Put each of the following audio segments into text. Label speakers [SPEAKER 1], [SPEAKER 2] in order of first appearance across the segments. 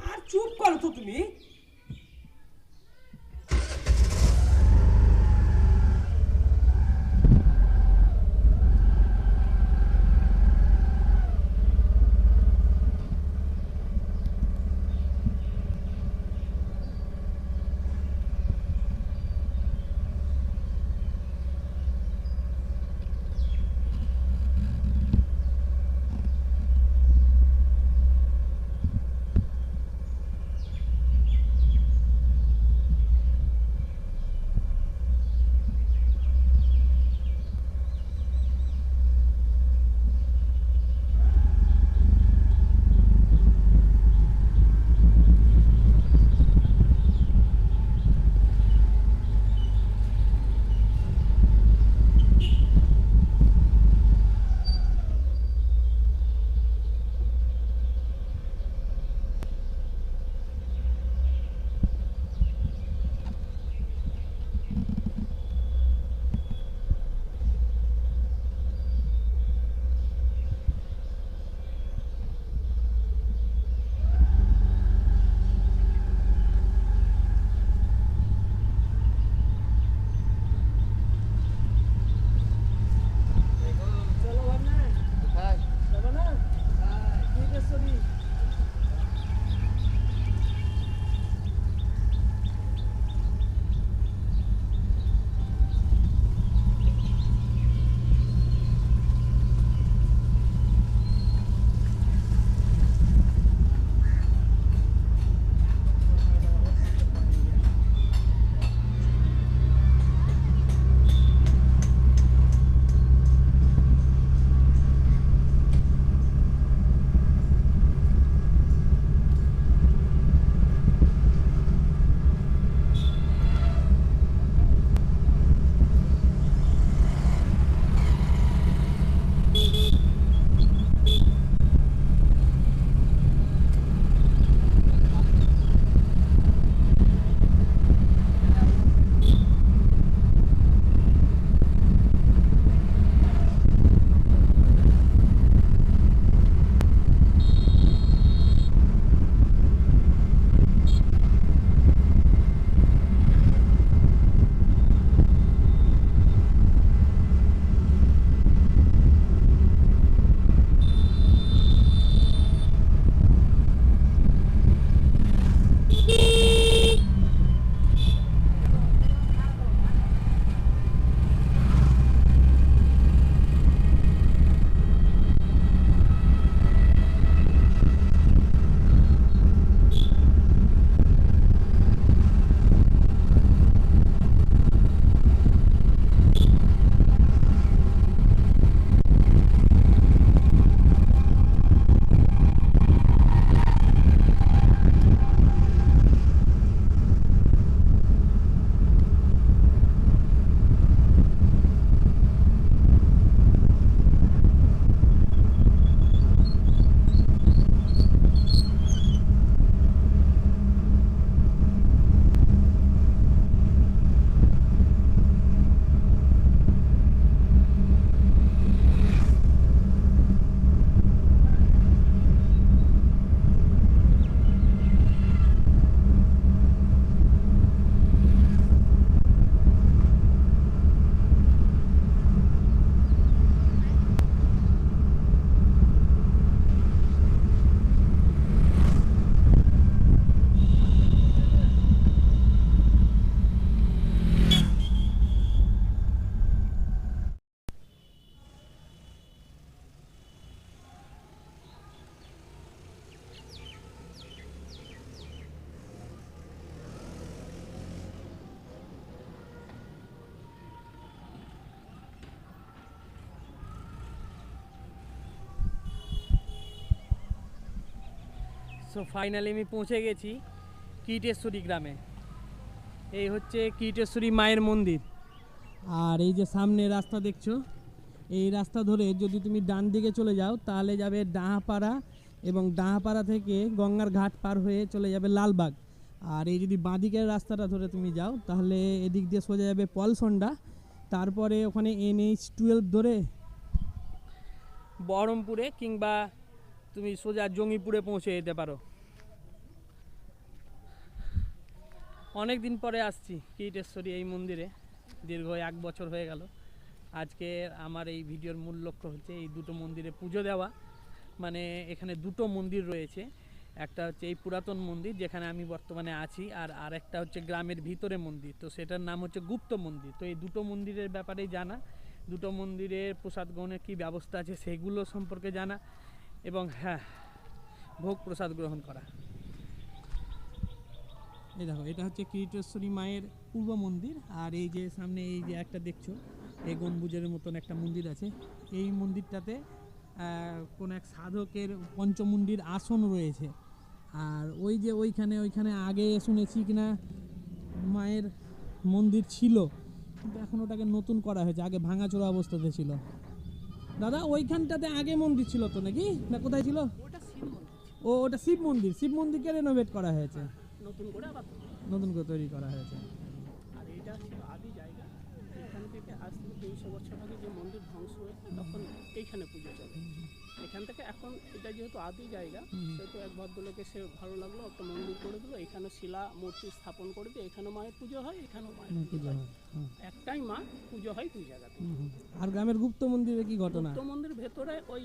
[SPEAKER 1] আর চুপ করো তো তুমি। সো ফাইনালি আমি পৌঁছে গেছি কীটেশ্বরী গ্রামে। এই হচ্ছে কীটেশ্বরী মায়ের মন্দির। আর এই যে সামনে রাস্তা দেখছ, এই রাস্তা ধরে যদি তুমি ডান দিকে চলে যাও, তাহলে যাবে ডাহাপাড়া এবং ডাহাপাড়া থেকে গঙ্গার ঘাট পার হয়ে চলে যাবে লালবাগ। আর এই যদি বাঁদিকের রাস্তাটা ধরে তুমি যাও, তাহলে এদিক দিয়ে সোজা যাবে পলসন্ডা। তারপরে ওখানে এনএইচ টুয়েলভ ধরে বহরমপুরে কিংবা তুমি সোজা জঙ্গিপুরে পৌঁছে যেতে পারো। অনেক দিন পরে আসছি কীটেশ্বরী এই মন্দিরে। দীর্ঘ এক বছর হয়ে গেল। আজকে আমার এই ভিডিওর মূল লক্ষ্য হচ্ছে এই দুটো মন্দিরে পুজো দেওয়া। মানে এখানে দুটো মন্দির রয়েছে। একটা হচ্ছে এই পুরাতন মন্দির যেখানে আমি বর্তমানে আছি, আর আরেকটা হচ্ছে গ্রামের ভিতরে মন্দির। তো সেটার নাম হচ্ছে গুপ্ত মন্দির। তো এই দুটো মন্দিরের ব্যাপারেই জানা। দুটো মন্দিরের প্রসাদ গ্রহণের কী ব্যবস্থা আছে সেগুলো সম্পর্কে জানা। এবং হ্যাঁ ভোগ প্রসাদ গ্রহণ করা। এই দেখো, এটা হচ্ছে কিরিটেশ্বরী মায়ের পূর্ব মন্দির, আর এই যে সামনে এই যে একটা দেখছ, এই গম্বুজের মতন একটা মন্দির আছে। এই মন্দিরটাতে কোন এক সাধকের পঞ্চমুণ্ডির আসন রয়েছে। আর ওই যে ওইখানে ওইখানে আগে শুনেছি কিনা, মায়ের মন্দির ছিল, কিন্তু এখন ওটাকে নতুন করা হয়েছে, আগে ভাঙাচোরা অবস্থাতে ছিল। দাদা ওইখানটাতে আগে মন্দির ছিল তো নাকি? না কোথায় ছিল?
[SPEAKER 2] ওটা শিব মন্দির।
[SPEAKER 1] ও ওটা শিব মন্দির। শিব মন্দিরকে রেনোভেট করা হয়েছে।
[SPEAKER 2] নতুন করে আবার
[SPEAKER 1] নতুন করে তৈরি করা হয়েছে।
[SPEAKER 2] আর এটা ছিল আদি জায়গা। এখান থেকে আজ থেকে দুইশো বছর আগে যে মন্দির ধ্বংস হয়েছে তখন এইখানে পুজো চলে। এখান থেকে এখন এটা যেহেতু আদি জায়গা সেহেতু এক ভদ্রলোকে সে ভালো লাগল একটা মন্দির করে দিল এখানে শিলা মূর্তি স্থাপন করে দিয়ে এখানে মায়ের পুজো হয় এখানেও মায়ের পুজো হয়। একটাই মা পুজো হয় দুই জায়গাতে।
[SPEAKER 1] আর গ্রামের গুপ্ত মন্দিরে কি ঘটনা?
[SPEAKER 2] গুপ্ত মন্দির ভেতরে ওই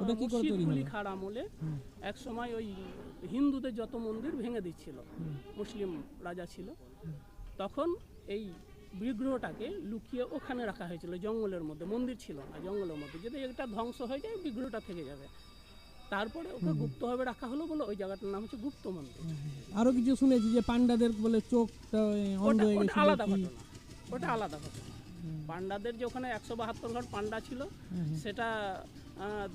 [SPEAKER 1] ওটা কি করে তৈরি হলো?
[SPEAKER 2] খার আমলে এক সময় ওই হিন্দুদের যত মন্দির ভেঙে দিচ্ছিল মুসলিম রাজা ছিল তখন এই বিগ্রহটাকে লুকিয়ে ওখানে রাখা হয়েছিল জঙ্গলের মধ্যে মন্দির ছিল না জঙ্গলের মধ্যে। যদি এটা ধ্বংস হয়ে যায় বিগ্রহটা থেকে যাবে। তারপরে ওকে গুপ্তভাবে রাখা হলো বলে ওই জায়গাটার নাম হচ্ছে গুপ্ত মন্দির।
[SPEAKER 1] আরও কিছু শুনেছি যে পান্ডাদের বলে চোখটা অন্ধ হয়ে
[SPEAKER 2] আলাদা ঘটনা ওটা আলাদা ঘটনা। পান্ডাদের যে ওখানে একশো বাহাত্তর ঘর পান্ডা ছিল সেটা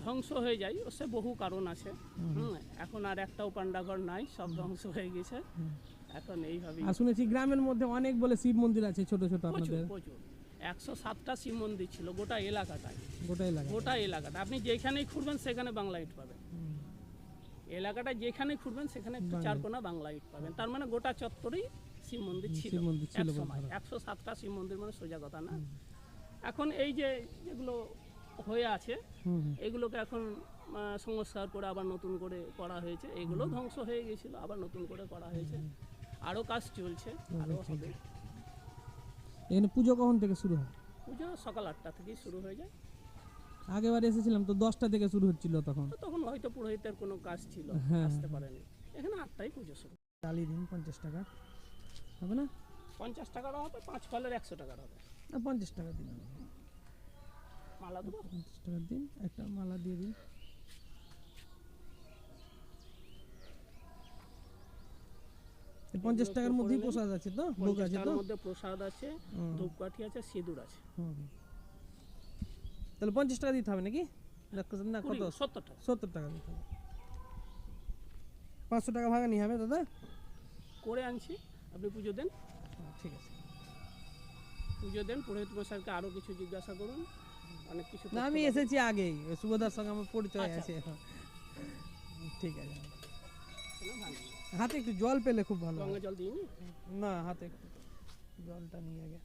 [SPEAKER 2] ধ্বংস হয়ে যায় ও সে বহু কারণ আছে। হুম, এখন আর একটাও পান্ডা ঘর নাই সব ধ্বংস হয়ে গেছে। এখন এইভাবেই।
[SPEAKER 1] আর শুনেছি গ্রামের মধ্যে অনেক বলে শিব মন্দির আছে ছোট ছোট আপনাদের।
[SPEAKER 2] প্রচুর একশো সাতটা শিব মন্দির ছিল গোটা এলাকাটায়।
[SPEAKER 1] গোটা এলাকা
[SPEAKER 2] গোটা এলাকাটা আপনি যেখানেই খুঁড়বেন সেখানে বাংলা ইট পাবেন। এলাকাটা যেখানে খুঁড়বেন সেখানে একটু চারকোনা বাংলা ইট পাবেন। তার মানে গোটা চত্বরেই শিব মন্দির ছিল। একশো সাতটা শিব মন্দির মানে সোজা কথা না? এখন এই যে যেগুলো হয়ে আছে। এগুলোকে এখন সংস্কার করে আবার নতুন করে করা হয়েছে। এগুলো ধ্বংস হয়ে গেছিল আবার নতুন করে করা হয়েছে। আরও কাজ চলছে আরও হবে।
[SPEAKER 1] এখানে পুজো কখন থেকে শুরু হয়?
[SPEAKER 2] পুজো সকাল আটটা থেকেই শুরু হয়ে যায়।
[SPEAKER 1] আগেবার এসেছিলাম তো দশটা থেকে শুরু হচ্ছিল তখন।
[SPEAKER 2] তখন হয়তো পুরোহিতের কোনো কাজ ছিল
[SPEAKER 1] হ্যাঁ,
[SPEAKER 2] আসতে পারেনি। এখানে আটটাই পুজো শুরু।
[SPEAKER 1] চালিয়ে দিন পঞ্চাশ টাকা। হবে না?
[SPEAKER 2] পঞ্চাশ টাকার হবে পাঁচ ফলের একশো টাকার হবে।
[SPEAKER 1] না পঞ্চাশ টাকা দিন।
[SPEAKER 2] মালা দেবো?
[SPEAKER 1] পঞ্চাশ টাকা দিন একটা মালা দিয়ে দিন। এই পঞ্চাশ টাকার মধ্যেই প্রসাদ আছে তো? ভোগ আছে তো?
[SPEAKER 2] মধ্যে প্রসাদ আছে ধূপকাঠি আছে সিঁদুর আছে।
[SPEAKER 1] তাহলে পঞ্চাশ টাকা দিতে হবে নাকি? না কত- না
[SPEAKER 2] কুড়ি,
[SPEAKER 1] কত?
[SPEAKER 2] সত্তর টাকা।
[SPEAKER 1] সত্তর টাকা দিতে হবে। পাঁচশো টাকা ভাঙা নিয়ে হবে দাদা?
[SPEAKER 2] করে আনছি আপনি পুজো দেন।
[SPEAKER 1] ঠিক আছে।
[SPEAKER 2] পুজো দেন পুরোহিত মশাইকে আরও কিছু জিজ্ঞাসা করুন। অনেক কিছু
[SPEAKER 1] না আমি এসেছি আগেই সুভদার সঙ্গে আমার পরিচয়
[SPEAKER 2] আচ্ছা।
[SPEAKER 1] আছে ঠিক আছে।
[SPEAKER 2] ভালো।
[SPEAKER 1] হাতে একটু জল পেলে খুব ভালো হয়।
[SPEAKER 2] গঙ্গা জল দিইনি
[SPEAKER 1] না হাতে একটু জলটা নিয়ে আগে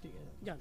[SPEAKER 1] ঠিক আছে
[SPEAKER 2] জান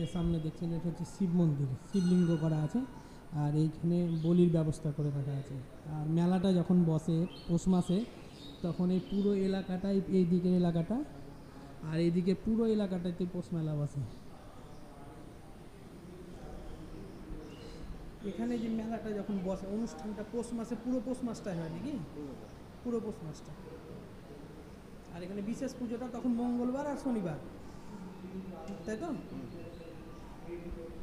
[SPEAKER 1] যে সামনে দেখছেন এটা হচ্ছে শিব মন্দির, শিবলিঙ্গ করা আছে আর এইখানে বলির ব্যবস্থা করে রাখা আছে। আর মেলাটা যখন বসে পৌষ মাসে, তখন এই পুরো এলাকাটাই এই দিকের এলাকাটা আর এইদিকে পুরো এলাকাটাতে পৌষ মেলা বসে। এখানে যে মেলাটা যখন বসে, অনুষ্ঠানটা পৌষ মাসে, পুরো পৌষ মাসটাই হয় নাকি? পুরো পৌষ মাসটা। আর এখানে বিশেষ পুজোটা তখন মঙ্গলবার আর শনিবার। তাই তো? Thank you.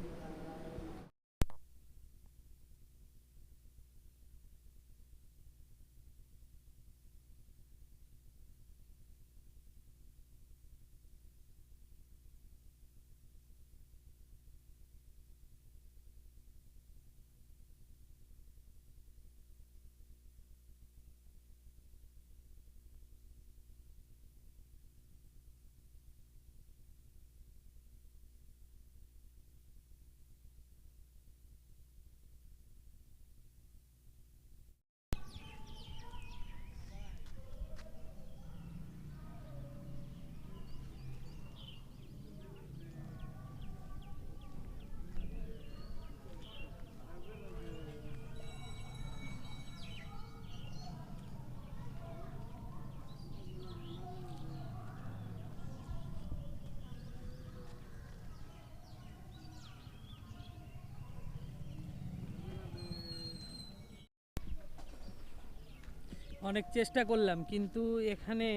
[SPEAKER 1] অনেক চেষ্টা করলাম, কিন্তু এখানে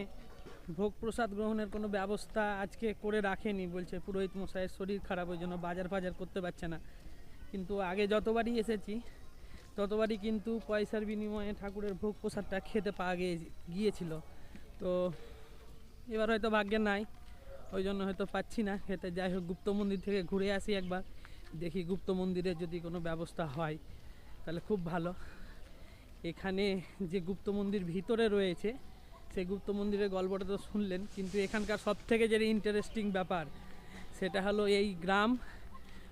[SPEAKER 1] ভোগ প্রসাদ গ্রহণের কোনো ব্যবস্থা আজকে করে রাখেনি বলছে পুরোহিত মশাইয়ের শরীর খারাপ, ওই জন্য বাজার ফাজার করতে পারছে না। কিন্তু আগে যতবারই এসেছি, ততবারই কিন্তু পয়সার বিনিময়ে ঠাকুরের ভোগ প্রসাদটা খেতে পাওয়া গিয়ে, গিয়েছিল। তো এবার হয়তো ভাগ্যে নাই, ওই জন্য হয়তো পাচ্ছি না খেতে। যাই হোক, গুপ্ত মন্দির থেকে ঘুরে আসি একবার, দেখি গুপ্ত মন্দিরে যদি কোনো ব্যবস্থা হয়, তাহলে খুব ভালো। এখানে যে গুপ্ত মন্দির ভিতরে রয়েছে, সেই গুপ্ত মন্দিরের গল্পটা তো শুনলেন, কিন্তু এখানকার সব থেকে যে ইন্টারেস্টিং ব্যাপার, সেটা হলো এই গ্রাম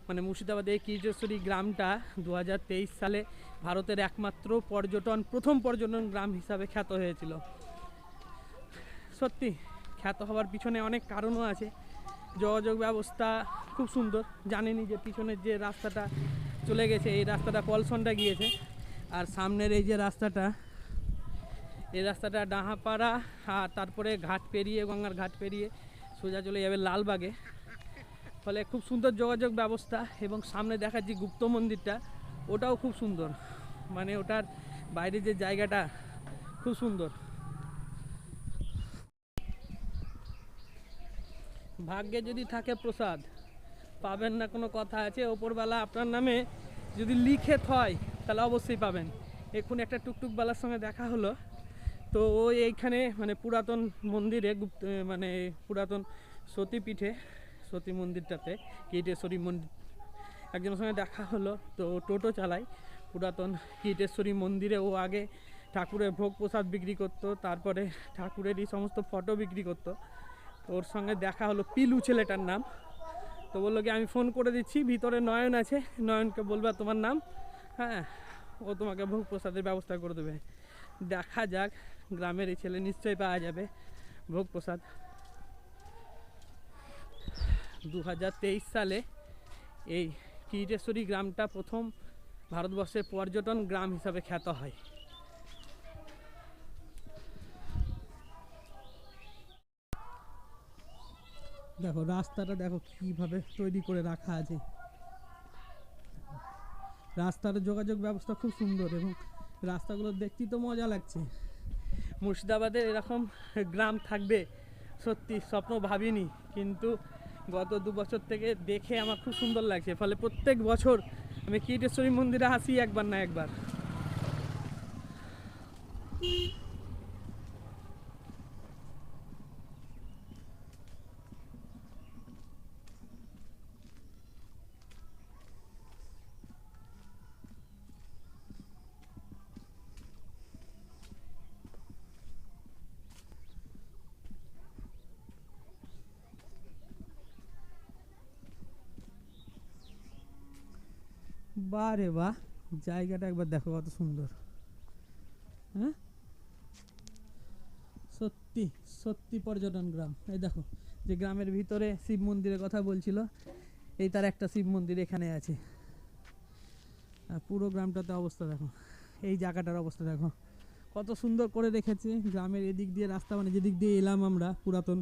[SPEAKER 1] মানে মুর্শিদাবাদের এই কীর্তেশ্বরী গ্রামটা দু হাজার তেইশ সালে ভারতের একমাত্র পর্যটন, প্রথম পর্যটন গ্রাম হিসাবে খ্যাত হয়েছিল। সত্যি, খ্যাত হওয়ার পিছনে অনেক কারণও আছে। যোগাযোগ ব্যবস্থা খুব সুন্দর, জানেনই যে পিছনের যে রাস্তাটা চলে গেছে, এই রাস্তাটা পলসনটা গিয়েছে। আর সামনের এই যে রাস্তাটা, এই রাস্তাটা ডাহাপাড়া, আর তারপরে ঘাট পেরিয়ে, গঙ্গার ঘাট পেরিয়ে সোজা চলে যাবে লালবাগে। ফলে খুব সুন্দর যোগাযোগ ব্যবস্থা এবং সামনে দেখা যে গুপ্ত মন্দিরটা, ওটাও খুব সুন্দর। মানে ওটার বাইরে যে জায়গাটা, খুব সুন্দর। ভাগ্যে যদি থাকে প্রসাদ, পাবেন না কোনো কথা আছে? ওপরবেলা আপনার নামে যদি লিখে হয়, তাহলে অবশ্যই পাবেন। এক্ষুনি একটা টুকটুক টুকটুকবালার সঙ্গে দেখা হলো। তো ও এইখানে মানে পুরাতন মন্দিরে গুপ্ত মানে পুরাতন সতীপীঠে, সতী মন্দিরটাতে, কীটেশ্বরী মন্দির, একজনের সঙ্গে দেখা হলো। তো টোটো চালায় পুরাতন কীটেশ্বরী মন্দিরে। ও আগে ঠাকুরের ভোগ প্রসাদ বিক্রি করতো, তারপরে ঠাকুরেরই সমস্ত ফটো বিক্রি করতো। ওর সঙ্গে দেখা হলো পিলু ছেলেটার নাম। তো বলল কি, আমি ফোন করে দিচ্ছি, ভিতরে নয়ন আছে। নয়নকে বলবা তোমার নাম? হ্যাঁ ও তোমাকে ভোগ প্রসাদের ব্যবস্থা করে দেবে। দেখা যাক, গ্রামের এই ছেলে নিশ্চয়ই পাওয়া যাবে ভোগ প্রসাদ। দু হাজার তেইশ সালে এই কিরিটেশ্বরী গ্রামটা প্রথম ভারতবর্ষের পর্যটন গ্রাম হিসাবে খ্যাত হয়। দেখো, রাস্তাটা দেখো কীভাবে তৈরি করে রাখা আছে। রাস্তার যোগাযোগ ব্যবস্থা খুব সুন্দর এবং রাস্তাগুলো দেখতেই তো মজা লাগছে। মুর্শিদাবাদে এরকম গ্রাম থাকবে, সত্যি স্বপ্ন ভাবিনি, কিন্তু গত দু বছর থেকে দেখে আমার খুব সুন্দর লাগছে। ফলে প্রত্যেক বছর আমি কীটেশ্বরী মন্দিরে আসি একবার না একবার। বাহ রে বাহ, জায়গাটা একবার দেখো কত সুন্দর। হ্যাঁ? সত্যি সত্যি পর্যটন গ্রাম। এই দেখো, যে গ্রামের ভিতরে শিব মন্দিরের কথা বলছিল, এই তার একটা শিব মন্দির এখানে আছে। আর পুরো গ্রামটাতে অবস্থা দেখো, এই জায়গাটার অবস্থা দেখো। কত সুন্দর করে রেখেছে, গ্রামের এদিক দিয়ে রাস্তা মানে যেদিক দিয়ে এলাম আমরা, পুরাতন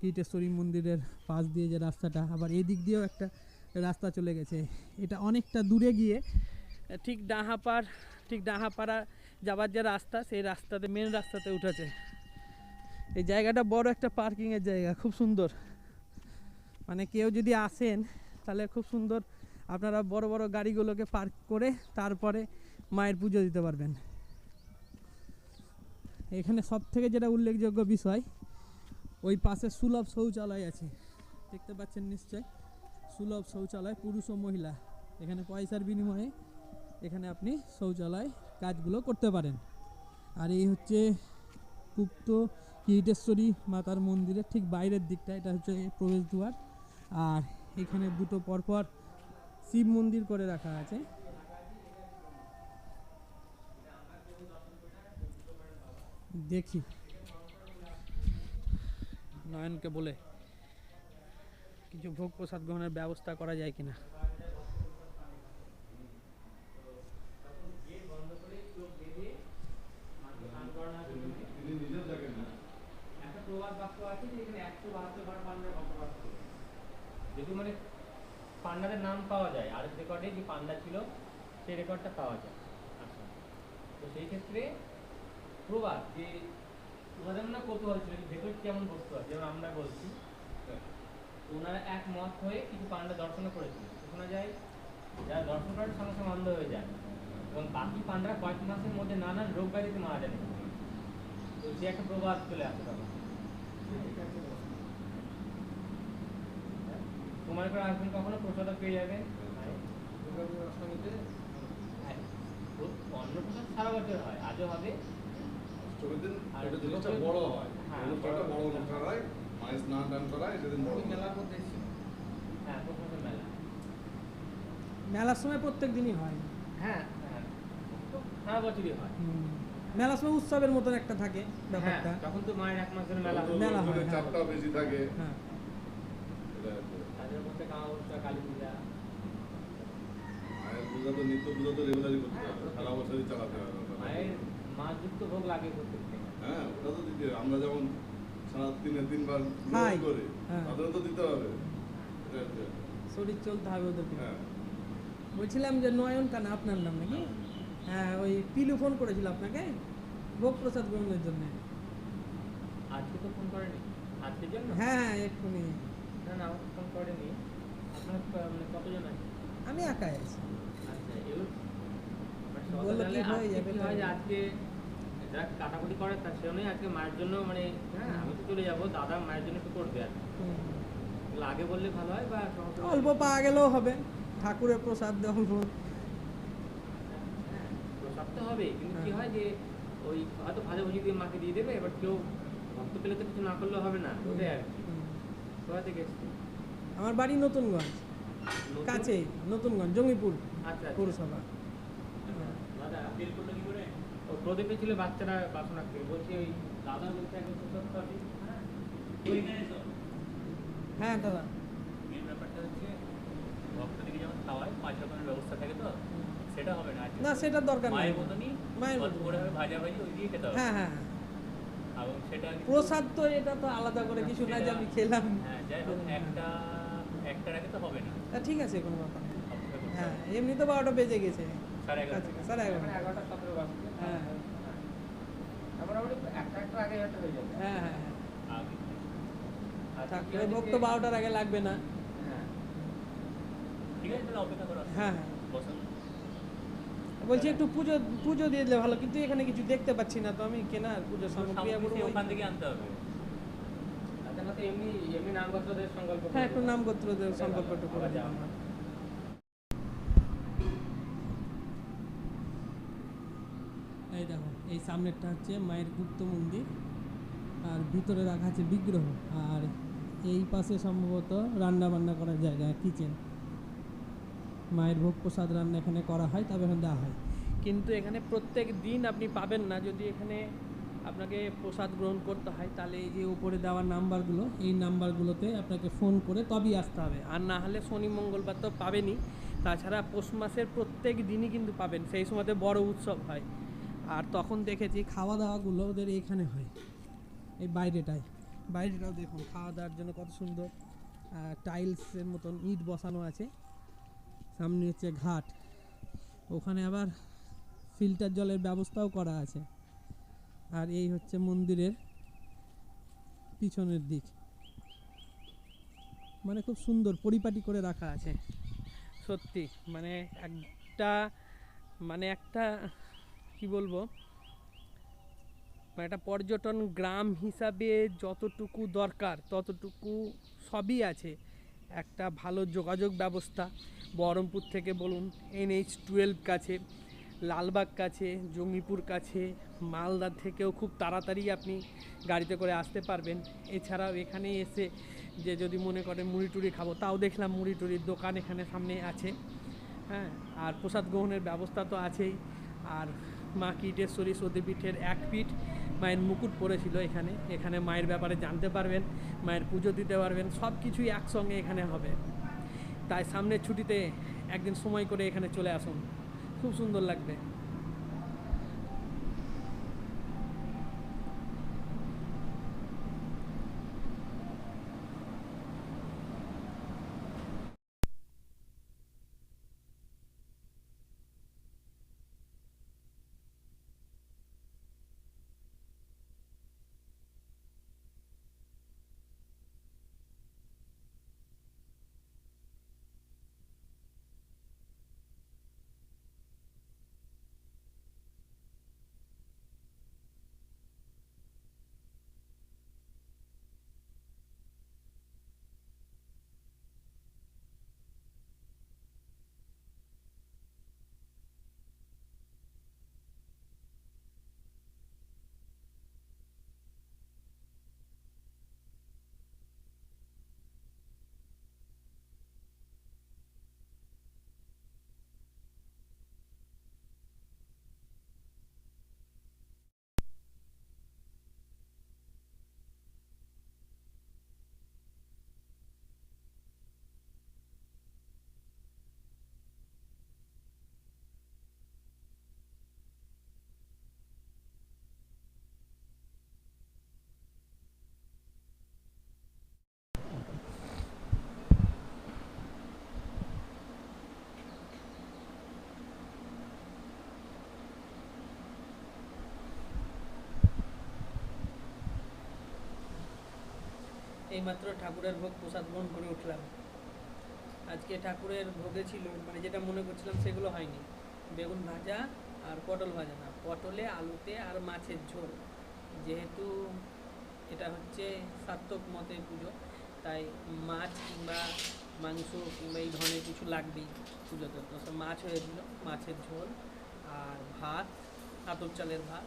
[SPEAKER 1] কীটেশ্বরী মন্দিরের পাশ দিয়ে যে রাস্তাটা, আবার এদিক দিয়েও একটা রাস্তা চলে গেছে। এটা অনেকটা দূরে গিয়ে ঠিক ডাহাপাড়, ঠিক ডাহাপাড়া যাবার যে রাস্তা, সেই রাস্তাতে মেন রাস্তাতে উঠেছে। এই জায়গাটা বড় একটা পার্কিংয়ের জায়গা, খুব সুন্দর। মানে কেউ যদি আসেন, তাহলে খুব সুন্দর আপনারা বড় বড় গাড়িগুলোকে পার্ক করে তারপরে মায়ের পুজো দিতে পারবেন। এখানে সব থেকে যেটা উল্লেখযোগ্য বিষয়, ওই পাশে সুলভ শৌচালয় আছে। দেখতে পাচ্ছেন নিশ্চয় সুলভ শৌচালয়, পুরুষ ও মহিলা। এখানে পয়সার বিনিময়ে এখানে আপনি শৌচালয় কাজগুলো করতে পারেন। আর এই হচ্ছে গুপ্ত কিরিটেশ্বরী মাতার মন্দিরের ঠিক বাইরের দিকটা, এটা হচ্ছে প্রবেশদ্বার। আর এখানে দুটো পরপর শিব মন্দির করে রাখা আছে। দেখি। নয়নকে বলে। কিছু ভোগ প্রসাদ গ্রহণের ব্যবস্থা করা যায় কিনা?
[SPEAKER 3] প্রবাদ যদি মানে পান্ডাদের নাম পাওয়া যায় আর রেকর্ডে যে পান্ডা ছিল, সেই রেকর্ডটা পাওয়া যায়। আচ্ছা। তো সেই ক্ষেত্রে প্রবাদ, যে ওনাদের না কৌতূহল ছিল ভেতর কেমন বস্তু আছে, যেমন আমরা বলছি ওনারা এক মত হয়ে কিছু পান্ডা দর্শন করেছিল শোনা যায় যারা দর্শন করার সঙ্গে সঙ্গে অন্ধ হয়ে যায়। এবং বাকি পান্ডারা কয়েক মাসের মধ্যে নানান রোগ ব্যাধিতে মারা যায় তো সে একটা প্রবাদ চলে আসে তখন। তোমার করে আসবেন কখনো? প্রসাদ পেয়ে যাবেন। হ্যাঁ, সারা বছর হয় আজও হবে।
[SPEAKER 4] বড় হয়।
[SPEAKER 3] হ্যাঁ, বড়। অনুষ্ঠান
[SPEAKER 4] হয়। মায়ের স্নান টান করায় সেদিন বড় মেলার মধ্যে
[SPEAKER 3] হ্যাঁ মেলা।
[SPEAKER 1] মেলার সময় প্রত্যেক দিনই হয়।
[SPEAKER 3] হ্যাঁ হ্যাঁ সারা বছরই হয়।
[SPEAKER 1] মেলার সময় উৎসবের মতন একটা থাকে
[SPEAKER 3] হ্যাঁ
[SPEAKER 1] ব্যাপারটা
[SPEAKER 3] তখন তো মায়ের এক মাস ধরে মেলা হয়।
[SPEAKER 1] মেলা হয়, হ্যাঁ।
[SPEAKER 4] বেশি থাকে।
[SPEAKER 1] হ্যাঁ।
[SPEAKER 3] তাদের মধ্যে কামাবস্যা কালী পূজা।
[SPEAKER 4] মায়ের পূজা তো নিত্য পূজা তো রেগুলারই করতে হবে সারা বছরই চালাতে হবে
[SPEAKER 3] মায়ের মা যুক্ত ভোগ লাগে প্রত্যেক দিন।
[SPEAKER 4] হ্যাঁ ওটা তো দিতে হবে। আমরা যেমন দিনে তিনবার
[SPEAKER 1] হ্যাঁ।
[SPEAKER 4] তাদেরও তো দিতে হবে।
[SPEAKER 1] শরীর চলতে হবে ওদেরকে।
[SPEAKER 4] হ্যাঁ।
[SPEAKER 1] বলছিলাম যে নয়ন কানা আপনার নাম নাকি? হ্যাঁ। ওই পিলু ফোন করেছিল আপনাকে ভোগ প্রসাদ গ্রহণের জন্য।
[SPEAKER 3] আজকে তো ফোন করেনি। আজকের জন্য?
[SPEAKER 1] হ্যাঁ হ্যাঁ এক্ষুনি।
[SPEAKER 3] না না আমাকে ফোন করেনি। আপনার মানে কতজন আছে?
[SPEAKER 1] আমি একাই আছি।
[SPEAKER 3] আচ্ছা
[SPEAKER 1] বলল কি হয়ে যাবে
[SPEAKER 3] হয়? আজকে যারা কাটাকুটি করে তার সেজন্যই আজকে মায়ের জন্য মানে হ্যাঁ আমি তো চলে যাব দাদা মায়ের জন্য একটু করবে আর। আগে বললে ভালো হয় বা
[SPEAKER 1] অল্প পাওয়া গেলেও হবে ঠাকুরের প্রসাদ অল্প
[SPEAKER 3] হ্যাঁ, প্রসাদ তো হবে কিন্তু কি
[SPEAKER 1] হ্যাঁ।
[SPEAKER 3] হয় যে ওই হয়তো ভাজা ভুজি দিয়ে মাকে দিয়ে দেবে এবার কেউ ভক্ত পেলে তো কিছু না করলেও হবে না ওটাই আর কি। কোথা থেকে
[SPEAKER 1] আমার বাড়ি নতুনগঞ্জ
[SPEAKER 3] নতুন?
[SPEAKER 1] কাছে নতুনগঞ্জ জঙ্গিপুর
[SPEAKER 3] আচ্ছা আচ্ছা।
[SPEAKER 1] পৌরসভা
[SPEAKER 3] দাদা বিল করল কি করে প্রদীপে ছিল বাচ্চারা বাসন রাখতে বলছি ওই দাদা বলছে একদম সত্য কথা হ্যাঁ
[SPEAKER 1] হ্যাঁ দাদা।
[SPEAKER 5] মেন ব্যাপারটা হচ্ছে ভক্তদেরকে যেমন খাওয়ায় পাঁচ রকমের ব্যবস্থা থাকে তো সেটা হবে না আজকে
[SPEAKER 1] না সেটার দরকার নেই।
[SPEAKER 5] মায়ের মতনই
[SPEAKER 1] মায়ের।
[SPEAKER 5] করে হবে ভাজা ভাজি ওই দিয়ে খেতে হবে।
[SPEAKER 1] হ্যাঁ হ্যাঁ
[SPEAKER 5] এবং সেটা
[SPEAKER 1] প্রসাদ তো এটা তো আলাদা করে কিছু না যে আমি খেলাম।
[SPEAKER 5] হ্যাঁ যাই হোক একটা একটার আগে তো হবে না।
[SPEAKER 1] তা ঠিক আছে কোনো ব্যাপার হ্যাঁ এমনি তো বারোটা বেজে গেছে।
[SPEAKER 5] সাড়ে এগারোটা।
[SPEAKER 1] কাছে, সাড়ে এগারোটা।
[SPEAKER 3] সতেরো
[SPEAKER 1] হ্যাঁ।
[SPEAKER 3] হয়েছে
[SPEAKER 1] ভোগ তো বারোটার আগে লাগবে না।
[SPEAKER 3] হ্যাঁ।
[SPEAKER 1] হ্যাঁ হ্যাঁ। বলছি একটু পুজো পুজো দিয়ে দিলে ভালো কিন্তু এখানে কিছু দেখতে পাচ্ছি না তো আমি কেনার পুজো সামগ্রী
[SPEAKER 5] ওখান থেকে আনতে হবে।
[SPEAKER 3] সংকল্প
[SPEAKER 1] হ্যাঁ। একটু নাম গোত্রদের সংকল্প একটু করে
[SPEAKER 3] আবার
[SPEAKER 1] দিলাম
[SPEAKER 3] যাও।
[SPEAKER 1] এই সামনেরটা হচ্ছে মায়ের গুপ্ত মন্দির, আর ভিতরে রাখা আছে বিগ্রহ, আর এই পাশে সম্ভবত রান্না বান্না করার জায়গা কিচেন মায়ের ভোগ প্রসাদ রান্না এখানে করা হয়, তবে এখানে দেওয়া হয়। কিন্তু এখানে প্রত্যেক দিন আপনি পাবেন না, যদি এখানে আপনাকে প্রসাদ গ্রহণ করতে হয়, তাহলে এই যে উপরে দেওয়া নাম্বারগুলো, এই নাম্বারগুলোতে আপনাকে ফোন করে তবেই আসতে হবে। আর না হলে শনি, মঙ্গলবার তো পাবেনই। তাছাড়া পৌষ মাসের প্রত্যেক দিনই কিন্তু পাবেন, সেই সময়তে বড় উৎসব হয়। আর তখন দেখেছি খাওয়া দাওয়াগুলো ওদের এখানে হয়, এই বাইরেটায়। বাইরেটাও দেখুন খাওয়া দাওয়ার জন্য কত সুন্দর টাইলসের মতন ইট বসানো আছে। সামনে হচ্ছে ঘাট, ওখানে আবার ফিল্টার জলের ব্যবস্থাও করা আছে। আর এই হচ্ছে মন্দিরের পিছনের দিক। মানে খুব সুন্দর পরিপাটি করে রাখা আছে। সত্যি মানে একটা মানে একটা কি বলব? মানে একটা পর্যটন গ্রাম হিসাবে যতটুকু দরকার, ততটুকু সবই আছে। একটা ভালো যোগাযোগ ব্যবস্থা, বহরমপুর থেকে বলুন, এনএইচ টুয়েলভ কাছে, লালবাগ কাছে, জঙ্গিপুর কাছে, মালদা থেকেও খুব তাড়াতাড়ি আপনি গাড়িতে করে আসতে পারবেন। এছাড়াও এখানে এসে যে যদি মনে করেন মুড়ি টুড়ি খাব, তাও দেখলাম মুড়ি টুড়ির দোকান এখানে সামনে আছে। হ্যাঁ আর প্রসাদ গ্রহণের ব্যবস্থা তো আছেই। আর মা কীটেশ্বরী সতীপীঠের এক পিঠ মায়ের মুকুট পড়েছিল এখানে। এখানে মায়ের ব্যাপারে জানতে পারবেন, মায়ের পুজো দিতে পারবেন সব কিছুই একসঙ্গে এখানে হবে। তাই সামনের ছুটিতে একদিন সময় করে এখানে চলে আসুন। খুব সুন্দর লাগবে। এইমাত্র ঠাকুরের ভোগ প্রসাদ গ্রহণ করে উঠলাম। আজকে ঠাকুরের ভোগে ছিল মানে যেটা মনে করছিলাম সেগুলো হয়নি। বেগুন ভাজা আর পটল ভাজা না, পটলে আলুতে আর মাছের ঝোল। যেহেতু এটা হচ্ছে সার্থক মতে পুজো, তাই মাছ কিংবা মাংস কিংবা এই ধরনের কিছু লাগবেই পুজোতে। তো সব মাছ হয়েছিল মাছের ঝোল আর ভাত আতপ চালের ভাত,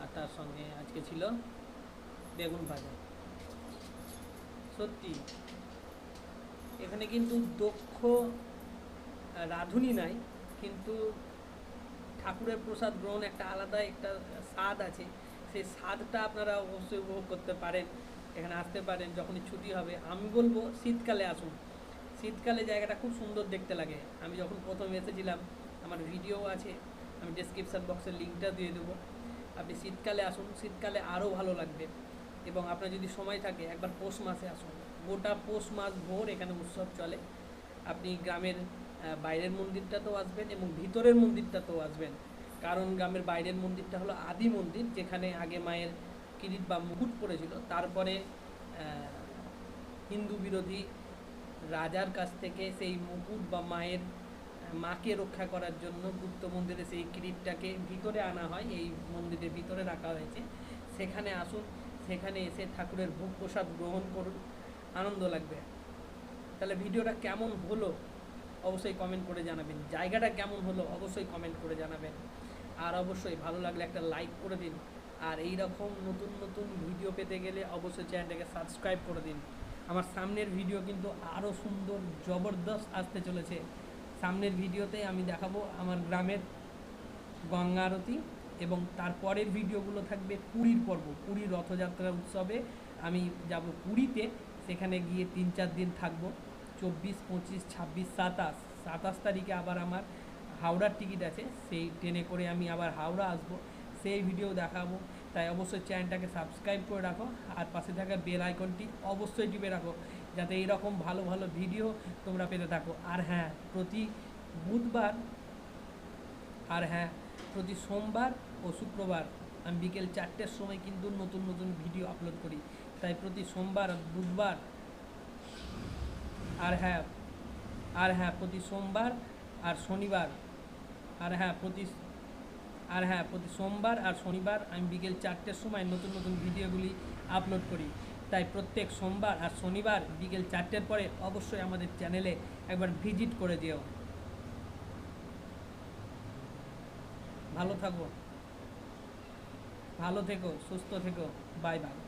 [SPEAKER 1] আর তার সঙ্গে আজকে ছিল বেগুন ভাজা। সত্যি। এখানে কিন্তু দক্ষ রাঁধুনি নাই, কিন্তু ঠাকুরের প্রসাদ গ্রহণ একটা আলাদা একটা স্বাদ আছে। সেই স্বাদটা আপনারা অবশ্যই উপভোগ করতে পারেন, এখানে আসতে পারেন, যখনই ছুটি হবে। আমি বলব, শীতকালে আসুন। শীতকালে জায়গাটা খুব সুন্দর দেখতে লাগে। আমি যখন প্রথম এসেছিলাম, আমার ভিডিও আছে, আমি ডেসক্রিপশান বক্সের লিঙ্কটা দিয়ে দেবো। আপনি শীতকালে আসুন, শীতকালে আরও ভালো লাগবে। এবং আপনার যদি সময় থাকে, একবার পৌষ মাসে আসুন। গোটা পৌষ মাস ভোর এখানে উৎসব চলে। আপনি গ্রামের বাইরের মন্দিরটাতেও আসবেন এবং ভিতরের মন্দিরটাতেও আসবেন। কারণ গ্রামের বাইরের মন্দিরটা হলো আদি মন্দির, যেখানে আগে মায়ের কিরিট বা মুকুট পড়েছিল। তারপরে হিন্দু বিরোধী রাজার কাছ থেকে সেই মুকুট বা মায়ের মাকে রক্ষা করার জন্য গুপ্ত মন্দিরে সেই কিরিটটাকে ভিতরে আনা হয়। এই মন্দিরের ভিতরে রাখা হয়েছে। সেখানে আসুন। সেখানে এসে ঠাকুরের ভোগ প্রসাদ গ্রহণ করুন। আনন্দ লাগবে। তাহলে ভিডিওটা কেমন হলো অবশ্যই কমেন্ট করে জানাবেন। জায়গাটা কেমন হলো অবশ্যই কমেন্ট করে জানাবেন। আর অবশ্যই ভালো লাগলে একটা লাইক করে দিন। আর এই রকম নতুন নতুন ভিডিও পেতে গেলে অবশ্যই চ্যানেলটাকে সাবস্ক্রাইব করে দিন। আমার সামনের ভিডিও কিন্তু আরও সুন্দর, জবরদস্ত আসতে চলেছে। সামনের ভিডিওতে আমি দেখাবো আমার গ্রামের গঙ্গা আরতি এবং তারপরের ভিডিওগুলো থাকবে পুরীর পর্ব পুরীর রথযাত্রা উৎসবে। আমি যাব পুরীতে, সেখানে গিয়ে তিন চার দিন থাকব। চব্বিশ, পঁচিশ, ছাব্বিশ, সাতাশ সাতাশ তারিখে আবার আমার হাওড়ার টিকিট আছে, সেই ট্রেনে করে আমি আবার হাওড়া আসব, সেই ভিডিও দেখাবো। তাই অবশ্যই চ্যানেলটাকে সাবস্ক্রাইব করে রাখো, আর পাশে থাকা বেল আইকনটি অবশ্যই টিপে রাখো, যাতে এইরকম ভালো ভালো ভিডিও তোমরা পেতে থাকো। আর হ্যাঁ প্রতি বুধবার, আর হ্যাঁ প্রতি সোমবার ও শুক্রবার আমি বিকেল চারটের সময় কিন্তু নতুন নতুন ভিডিও আপলোড করি। তাই প্রতি সোমবার, বুধবার আর হ্যাঁ আর হ্যাঁ প্রতি সোমবার আর শনিবার, আর হ্যাঁ প্রতি, আর হ্যাঁ প্রতি সোমবার আর শনিবার আমি বিকেল চারটের সময় নতুন নতুন ভিডিওগুলি আপলোড করি। তাই প্রত্যেক সোমবার আর শনিবার বিকেল চারটের পরে অবশ্যই আমাদের চ্যানেলে একবার ভিজিট করে যেও। ভালো থাকো। ভালো থেকো সুস্থ থেকো। Bye bye.